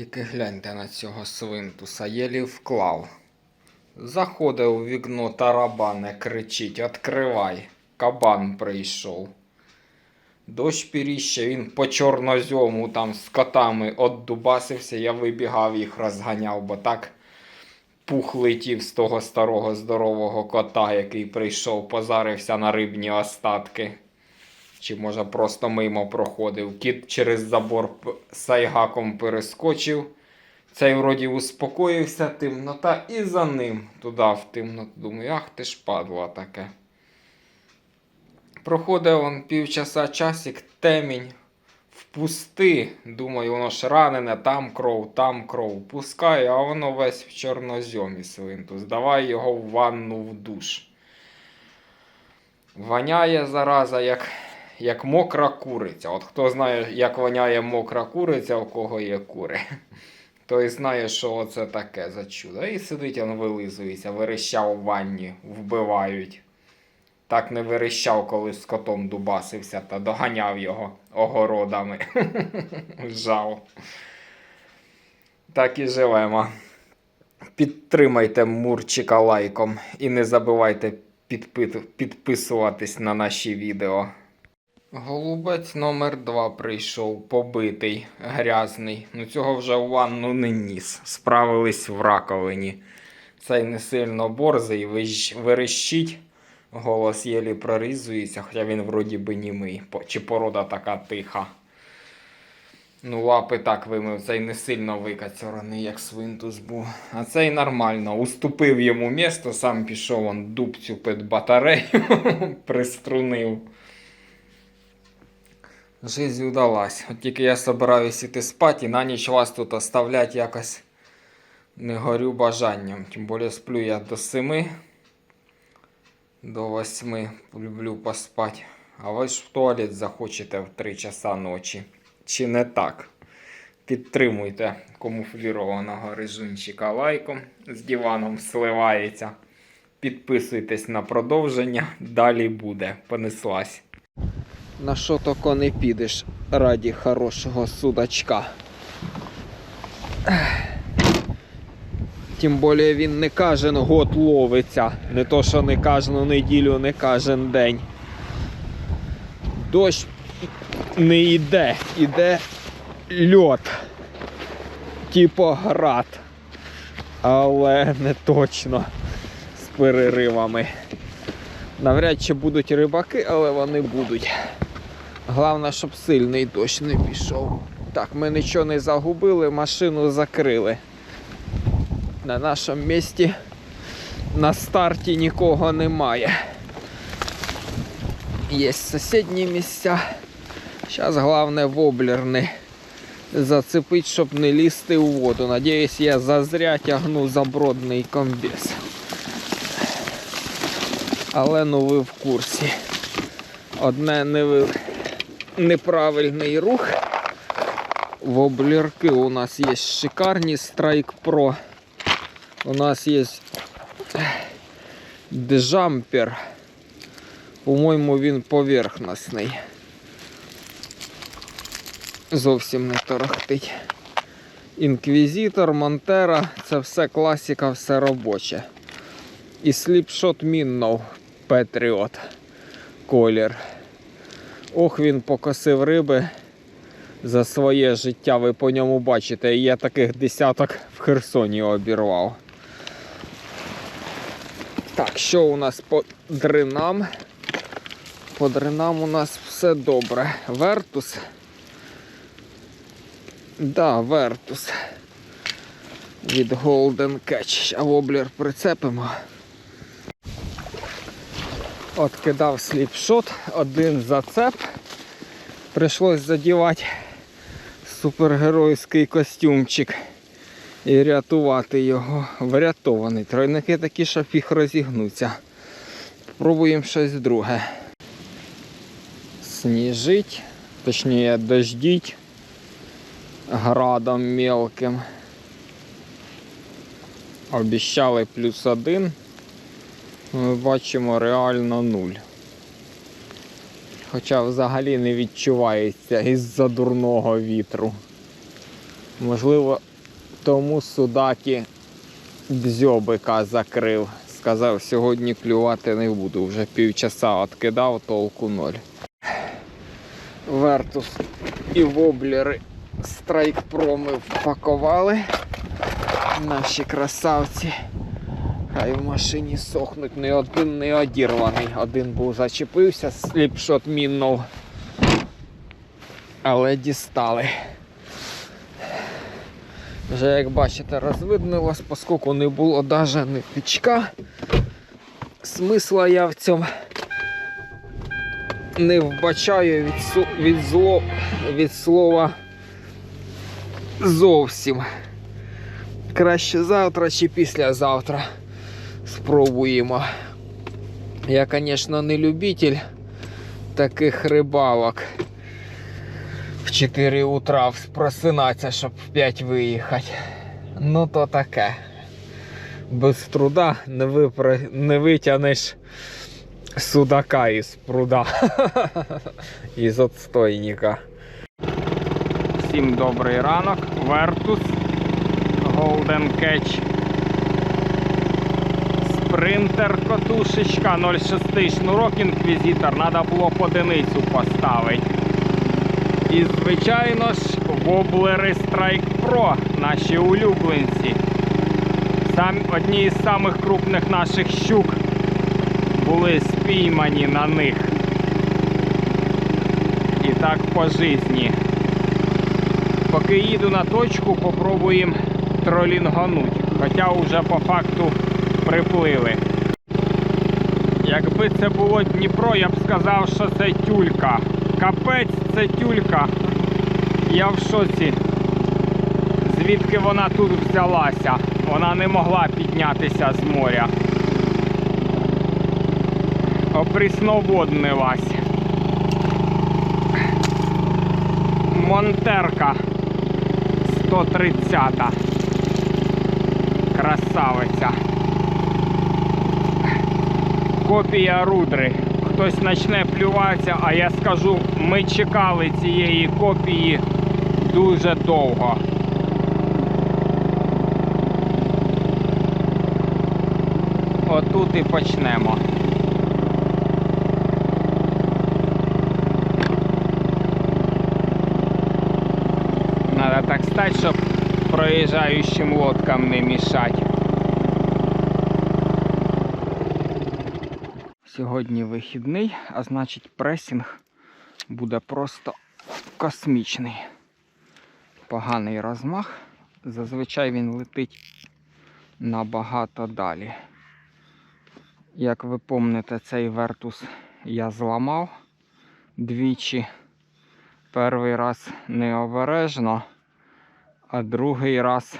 Тільки гляньте на цього свинтуса, єлі вклав. Заходить у вікно тарабане, кричить: Откривай, кабан прийшов. Дощ піріще, він по чорнозьому там з котами оддубасився, я вибігав їх розганяв, бо так пух летів з того старого здорового кота, який прийшов, позарився на рибні остатки. Чи може просто мимо проходив. Кіт через забор сайгаком перескочив. Цей вроді успокоївся, темнота, і за ним туди в темноту. Думаю, ах ти ж падла таке. Проходив он півчаса часик, темінь, впусти. Думаю, воно ж ранене, там кров, там кров. Пускаю, а воно весь в чорнозьомі свинтус. Давай його в ванну в душ. Воняє зараза, як, як мокра куриця. От хто знає, як воняє мокра куриця, у кого є кури. Той знає, що це таке за чудо. І сидить він вилизується, верещав в ванні, вбивають. Так не верещав, коли з котом дубасився та доганяв його огородами. Жав. Так і живемо. Підтримайте Мурчика лайком і не забувайте підпи- підписуватись на наші відео. Голубець номер 2 прийшов, побитий, грязний. Ну цього вже у ванну не ніс. Справились в раковині. Цей не сильно борзий, верещить. Голос єлі прорізується, хоча він вроді би німий. Чи порода така тиха. Ну, лапи так вимив, цей не сильно викацьораний, як свинтус був. А цей нормально. Уступив йому місто, сам пішов он дубцю під батарею, приструнив. Жизнь удалась. От тільки я собираюсь іти спати і на ніч вас тут оставлять якось не горю бажанням. Тим більше сплю я до семи, до восьми. Люблю поспати. А ви ж в туалет захочете в 3 часа ночі. Чи не так? Підтримуйте камуфлірованого режунчика лайком. З диваном сливається. Підписуйтесь на продовження. Далі буде. Понеслась. На що тако не підеш раді хорошого судачка. Тим більше він не кожен год ловиться. Не то, що не кожну неділю, не кожен день. Дощ не йде, іде льот. Типу град. Але не точно з переривами. Навряд чи будуть рибаки, але вони будуть. Головне, щоб сильний дощ не пішов. Так, ми нічого не загубили, машину закрили. На нашому місці на старті нікого немає. Є сусідні місця. Зараз головне воблер не зацепить, щоб не лізти у воду. Надіюсь, я зазря тягну забродний комбіз. Але ну ви в курсі. Одне не неви- неправильний рух. Воблерки у нас є шикарні Strike Pro. У нас є джампер. По-моєму, він поверхностний. Зовсім не торохтить. Інквізитор, Монтера це все класика, все робоче. І сліпшот Міннов Петріот колір. Ох, він покосив риби за своє життя. Ви по ньому бачите. Я таких десяток в Херсоні обірвав. Так, що у нас по дринам? По дринам у нас все добре. Вертус. Да, Вертус. Від Golden Catch. А воблер прицепимо. От кидав сліпшот, один зацеп. Прийшлось задівати супергеройський костюмчик і рятувати його. Врятований. Тройники такі, що фіг розігнуться. Пробуємо щось друге. Сніжить, точніше дождіть градом мелким. Обіщали плюс один. Ми бачимо реально нуль. Хоча взагалі не відчувається із-за дурного вітру. Можливо, тому судаки дзьобика закрив. Сказав, сьогодні клювати не буду. Вже півчаса відкидав, толку ноль. Вертус і воблери страйкпроми впакували. Наші красавці. Хай в машині сохнуть не один не одірваний. Один був зачепився, сліпшот міннув. Але дістали. Вже як бачите, розвиднилось, поскольку не було навіть ні тичка. Смисла я в цьому не вбачаю від, від, зло, від слова зовсім. Краще завтра чи післязавтра спробуємо. Я, звісно, не любитель таких рибалок. В 4 утра просинатися, щоб в 5 виїхати. Ну то таке. Без труда не, випра... не витягнеш судака із пруда. із отстойника. Всім добрий ранок. Вертус. Golden Catch. Спринтер котушечка 0,6 шнурок інквізитор. Треба було б одиницю поставити. І, звичайно ж, воблери Strike Pro, наші улюбленці. Сам, одні із самих крупних наших щук були спіймані на них. І так по житті. Поки їду на точку, попробуємо тролінгануть. Хоча вже по факту приплили. Якби це було Дніпро, я б сказав, що це тюлька. Капець це тюлька. Я в шоці. Звідки вона тут взялася? Вона не могла піднятися з моря. Опрісноводнилась. Монтерка 130. Красавиця. Копія рудри. Хтось почне плюватися, а я скажу, ми чекали цієї копії дуже довго. Отут і почнемо. Надо так стати, щоб проїжджаючим лодкам не мішати. Сьогодні вихідний, а значить пресінг буде просто космічний. Поганий розмах. Зазвичай він летить набагато далі. Як ви помните, цей вертус я зламав двічі. Перший раз необережно, а другий раз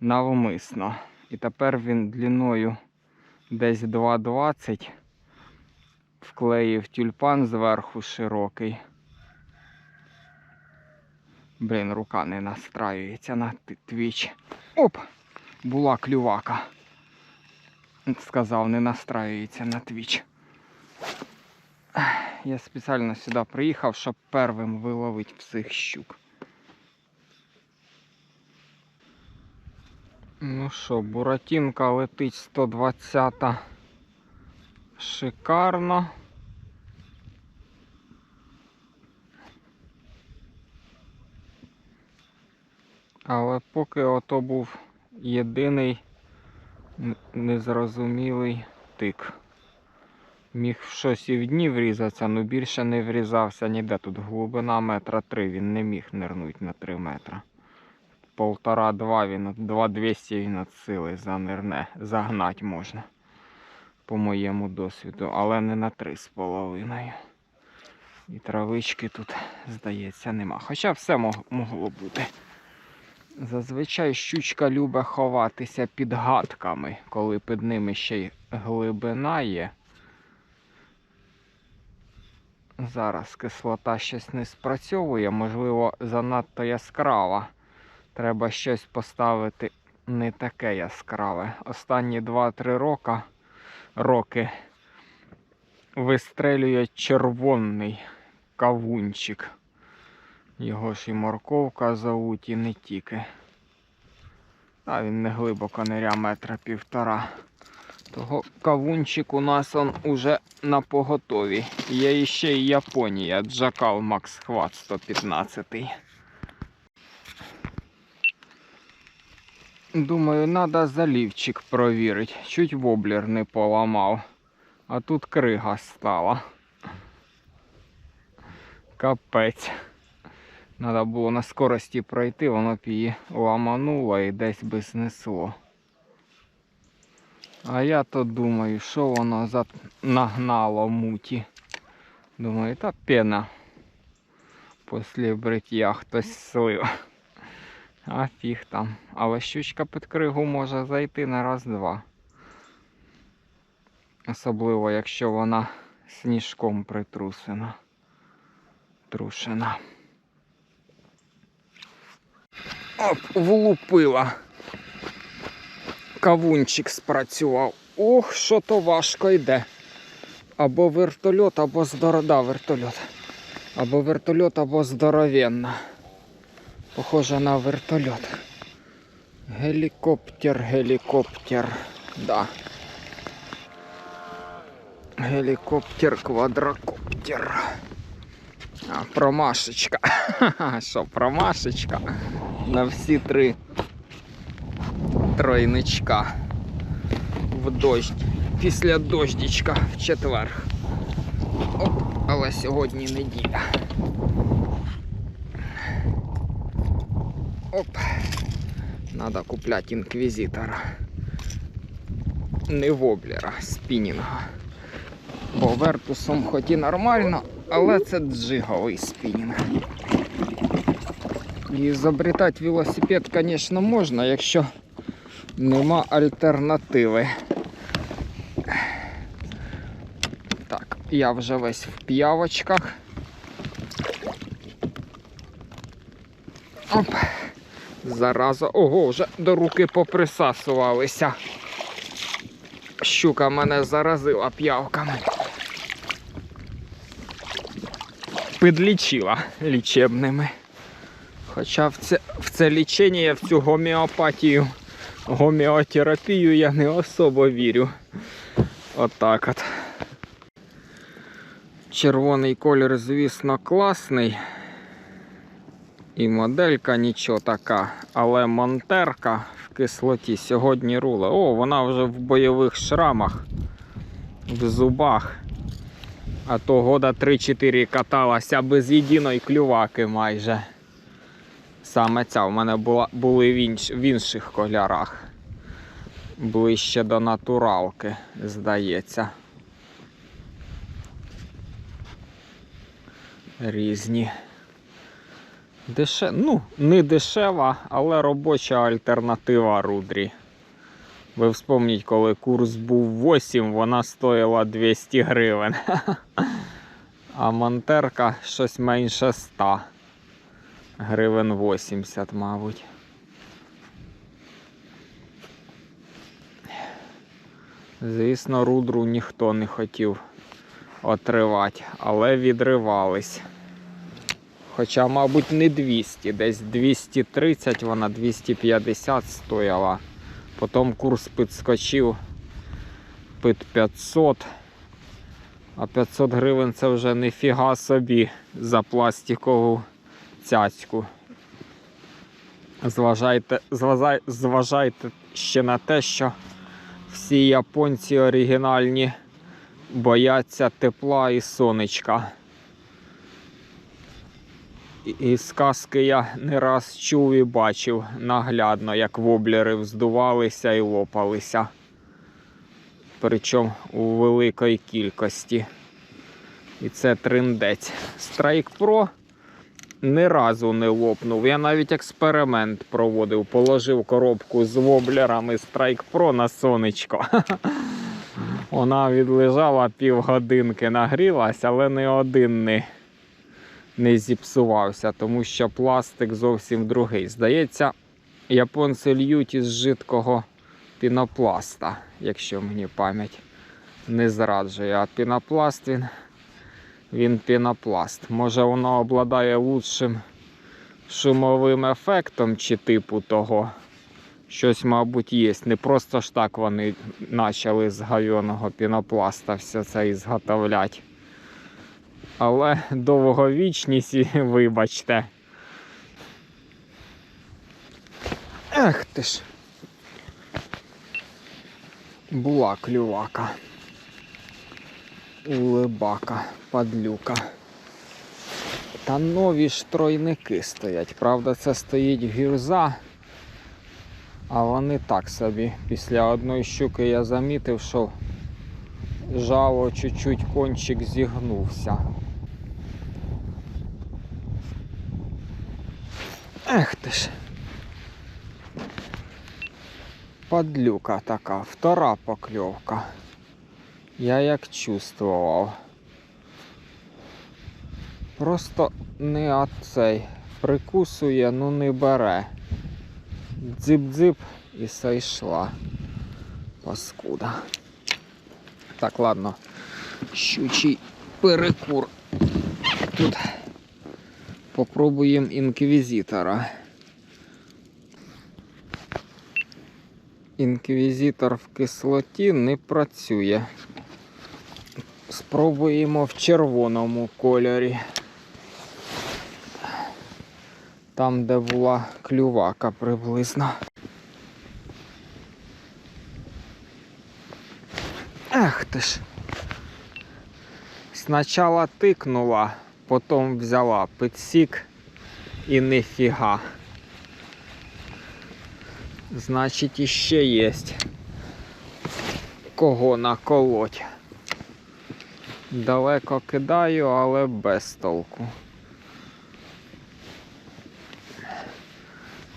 навмисно. І тепер він длиною десь 2,20 вклеїв тюльпан зверху широкий. Блін, рука не настраюється на твіч. Оп! Була клювака. Сказав, не настраюється на твіч. Я спеціально сюди приїхав, щоб первим виловити всіх щук. Ну що, буратінка летить 120 шикарно. Але поки ото був єдиний незрозумілий тик. Міг в щось і в дні врізатися, але більше не врізався ніде. Тут глибина метра три, він не міг нирнути на 3 метра. Полтора-два він, от 2-200 він от сили занирне, загнать можна. По моєму досвіду, але не на 3,5. І травички тут, здається, нема. Хоча все могло бути. Зазвичай щучка любить ховатися під гадками, коли під ними ще й глибина є. Зараз кислота щось не спрацьовує, можливо, занадто яскрава. Треба щось поставити не таке яскраве. Останні 2-3 роки, роки вистрелює червоний кавунчик. Його ж і морковка зовуть, і не тільки. А він не глибоко ниря метра півтора. Того кавунчик у нас он уже на поготові. Є іще і Японія, Джакал Макс Хват 115. Думаю, треба залівчик провірити. Чуть воблер не поламав. А тут крига стала. Капець. Треба було на скорості пройти, воно б її ламануло і десь би знесло. А я то думаю, що воно нагнало муті. Думаю, та пена. Після бриття хтось слив. А фіг там. Але щучка під кригу може зайти на раз-два. Особливо, якщо вона сніжком притрусена. Трушена. Оп, влупила. Кавунчик спрацював. Ох, що то важко йде. Або вертольот, або здорода вертольот. Або вертольот, або здоровенна. Похоже на вертольот. Гелікоптер, гелікоптер. Да. Гелікоптер, квадрокоптер. А, промашечка. Що, промашечка? На всі три тройничка. В дощ. Після дождічка в четвер. Оп, але сьогодні неділя. Оп. Надо купляти інквізитора. Не воблера, спінінга. Бо вертусом хоч і нормально, але це джиговий спінінг. І зобретати велосипед, звісно, можна, якщо нема альтернативи. Так, я вже весь в п'явочках. Оп. Зараза. Ого, вже до руки поприсасувалися. Щука мене заразила п'явками. Підлічила лічебними. Хоча в це, в це лічення, в цю гомеопатію, гомеотерапію я не особо вірю. Отак от. Червоний колір, звісно, класний. І моделька нічого така, але монтерка в кислоті сьогодні рула. О, вона вже в бойових шрамах, в зубах. А то года 3-4 каталася без єдиної клюваки майже. Саме ця в мене була, були в, інш, в інших кольорах. Ближче до натуралки, здається. Різні. Деше... Ну, не дешева, але робоча альтернатива рудрі. Ви вспомніть, коли курс був 8, вона стоїла 200 гривень. А монтерка щось менше 100 гривень 80, мабуть. Звісно, рудру ніхто не хотів отривати, але відривались. Хоча, мабуть, не 200, десь 230, вона 250 стояла. Потім курс підскочив під 500. А 500 гривень це вже ніфіга собі за пластикову цяцьку. Зважайте, зважай, зважайте ще на те, що всі японці оригінальні бояться тепла і сонечка. І- сказки я не раз чув і бачив наглядно, як воблери вздувалися і лопалися. Причому у великій кількості. І це триндець. Strike Pro ні разу не лопнув. Я навіть експеримент проводив. Положив коробку з воблерами Strike Pro на сонечко. Вона відлежала півгодинки, нагрілась, але не один не, не зіпсувався, тому що пластик зовсім другий. Здається, японці льють із жидкого пінопласта, якщо мені пам'ять не зраджує. А пінопласт він, він пінопласт. Може воно обладає лучшим шумовим ефектом чи типу того. Щось, мабуть, є. Не просто ж так вони почали з гавьоного пінопласта все це ізготовлять. Але довговічність, вибачте. Ех ти ж. Була клювака. Улибака, падлюка. Та нові ж тройники стоять. Правда, це стоїть гірза. А вони так собі. Після одної щуки я замітив, що жало чуть-чуть кончик зігнувся. Ех ти ж. Падлюка така, втора покльовка. Я як чувствував. Просто не оцей. Прикусує, ну не бере. Дзип-дзип і сойшла. Паскуда. Так, ладно. Щучий перекур. Тут попробуємо інквізитора. Інквізитор в кислоті не працює. Спробуємо в червоному кольорі. Там, де була клювака приблизно. Ех ти ж. Спочатку тикнула, потім взяла підсік і нифіга. Значить, іще є кого наколоть. Далеко кидаю, але без толку.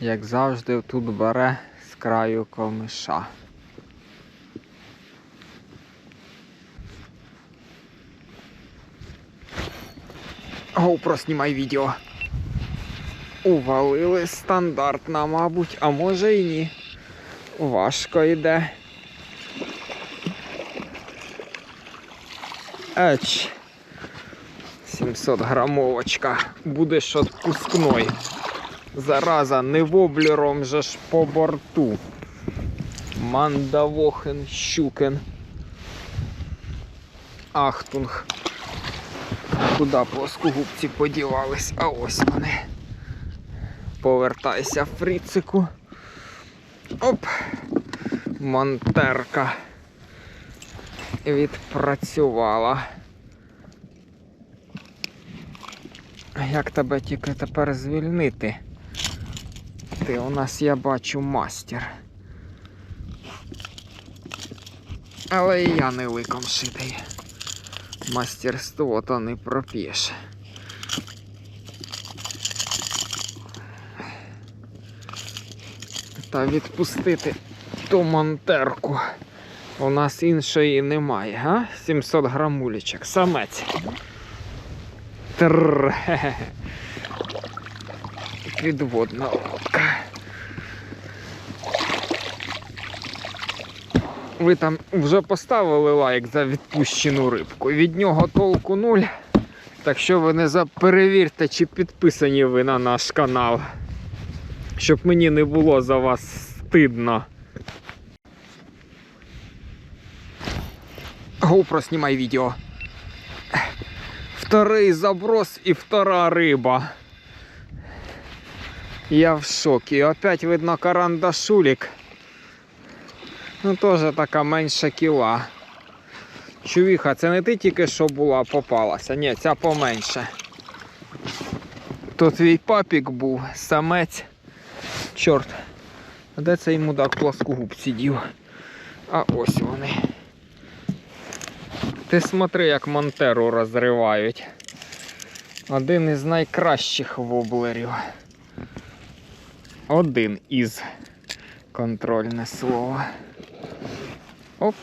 Як завжди, тут бере з краю комиша. GoPro, знімай відео. Увалили стандартна, мабуть, а може і ні. Важко йде. Еч. 700 грамовочка. Будеш отпускной. Зараза, не воблером же ж по борту. Мандавохен щукен. Ахтунг. Куда плоскогубці подівались? А ось вони. Повертайся, фрицику. Оп! Монтерка відпрацювала. Як тебе тільки тепер звільнити? Ти у нас, я бачу, мастер. Але і я не ликом шитий. Мастерство то не проп'єш. Та відпустити ту монтерку. У нас іншої немає, а? 700 грамулечок. Самець. Трррр. Підводна лодка. Ви там вже поставили лайк за відпущену рибку. Від нього толку нуль. Так що ви не перевірте, чи підписані ви на наш канал. Щоб мені не було за вас стидно. GoPro, снимай видео. Второй заброс и втора рыба. Я в шокі. Опять видно карандашулік. Ну теж така менша кіла. Чувіха, це не ти тільки що була, попалася. Ні, ця поменше. То твій папік був, самець. Чорт. А де цей мудак плоскогуб сидів? А ось вони. Ти смотри, як Монтеру розривають. Один із найкращих воблерів. Один із контрольне слово. Оп.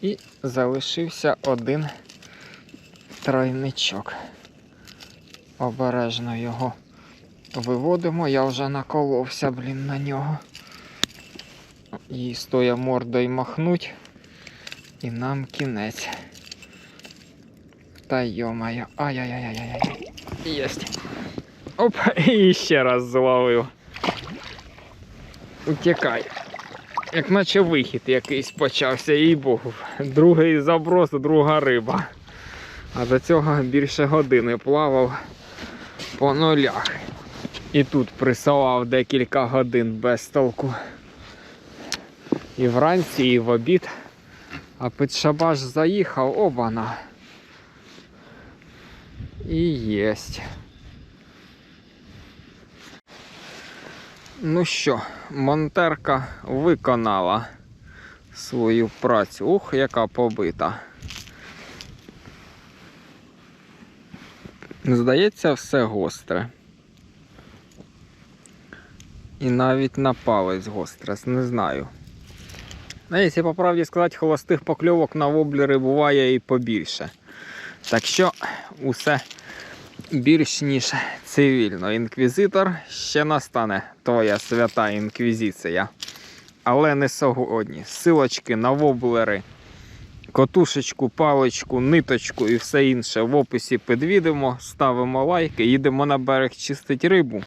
І залишився один тройничок. Обережно його виводимо, я вже наколовся, блін, на нього. Їй стоя мордою махнуть. І нам кінець. Та йомаю. Ай-яй-яй-яй-яй. Єсть. Оп, і ще раз зловив. Утікай. Як наче вихід якийсь почався, їй богу. Другий заброс, друга риба. А до цього більше години плавав по нулях. І тут присилав декілька годин без толку. І вранці, і в обід. А під шабаш заїхав, обана. І єсть. Ну що, монтерка виконала свою працю. Ух, яка побита. Здається, все гостре. І навіть на палець гостре, не знаю. Якщо по правді сказати, холостих покльовок на воблери буває і побільше. Так що усе більш ніж цивільно. Інквізитор ще настане твоя свята інквізиція. Але не сьогодні. Силочки на воблери, котушечку, паличку, ниточку і все інше в описі підвідемо. Ставимо лайки, їдемо на берег чистить рибу.